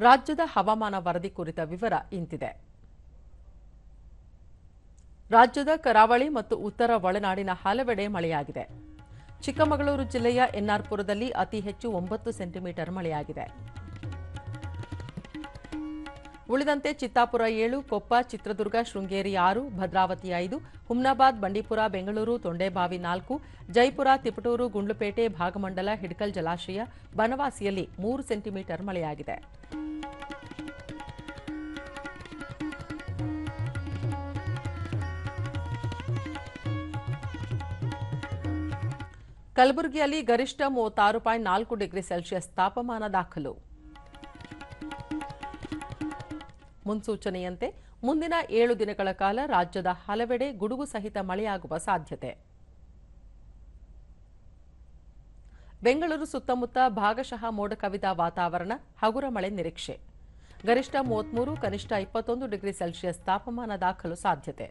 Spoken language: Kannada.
ರಾಜ್ಯದ ಹವಾಮಾನ ವರದಿ ಕುರಿತ ವಿವರ ಇಂತಿದೆ. ರಾಜ್ಯದ ಕರಾವಳಿ ಮತ್ತು ಉತ್ತರ ಒಳನಾಡಿನ ಹಲವೆಡೆ ಮಳೆಯಾಗಿದೆ. ಚಿಕ್ಕಮಗಳೂರು ಜಿಲ್ಲೆಯ ಎನ್ಆರ್ಪುರದಲ್ಲಿ ಅತಿ ಹೆಚ್ಚು ಒಂಬತ್ತು ಸೆಂಟಿಮೀಟರ್ ಮಳೆಯಾಗಿದೆ. ಉಳಿದಂತೆ ಚಿತ್ತಾಪುರ ಏಳು, ಕೊಪ್ಪ, ಚಿತ್ರದುರ್ಗ, ಶೃಂಗೇರಿ ಆರು, ಭದ್ರಾವತಿ ಐದು, ಹುಮ್ನಾಬಾದ್, ಬಂಡೀಪುರ, ಬೆಂಗಳೂರು, ತೊಂಡೇಬಾವಿ ನಾಲ್ಕು, ಜೈಪುರ, ತಿಪಟೂರು, ಗುಂಡ್ಲುಪೇಟೆ, ಭಾಗಮಂಡಲ, ಹಿಡ್ಕಲ್ ಜಲಾಶಯ, ಬನವಾಸಿಯಲ್ಲಿ ಮೂರು ಸೆಂಟಿಮೀಟರ್ ಮಳೆಯಾಗಿದೆ. ಕಲಬುರಗಿಯಲ್ಲಿ ಗರಿಷ್ಠ ಮೂವತ್ತಾರು ಪಾಯಿಂಟ್ ನಾಲ್ಕು ಡಿಗ್ರಿ ಸೆಲ್ಸಿಯಸ್ ತಾಪಮಾನ ದಾಖಲು. ಮುನ್ಸೂಚನೆಯಂತೆ ಮುಂದಿನ ಏಳು ದಿನಗಳ ಕಾಲ ರಾಜ್ಯದ ಹಲವೆಡೆ ಗುಡುಗು ಸಹಿತ ಮಳೆಯಾಗುವ ಸಾಧ್ಯತೆ. ಬೆಂಗಳೂರು ಸುತ್ತಮುತ್ತ ಭಾಗಶಃ ಮೋಡ ಕವಿದ ವಾತಾವರಣ, ಹಗುರ ಮಳೆ ನಿರೀಕ್ಷೆ. ಗರಿಷ್ಠ ಮೂವತ್ಮೂರು ಕನಿಷ್ಠ ಇಪ್ಪತ್ತೊಂದು ಡಿಗ್ರಿ ಸೆಲ್ಸಿಯಸ್ ತಾಪಮಾನ ದಾಖಲು ಸಾಧ್ಯತೆ.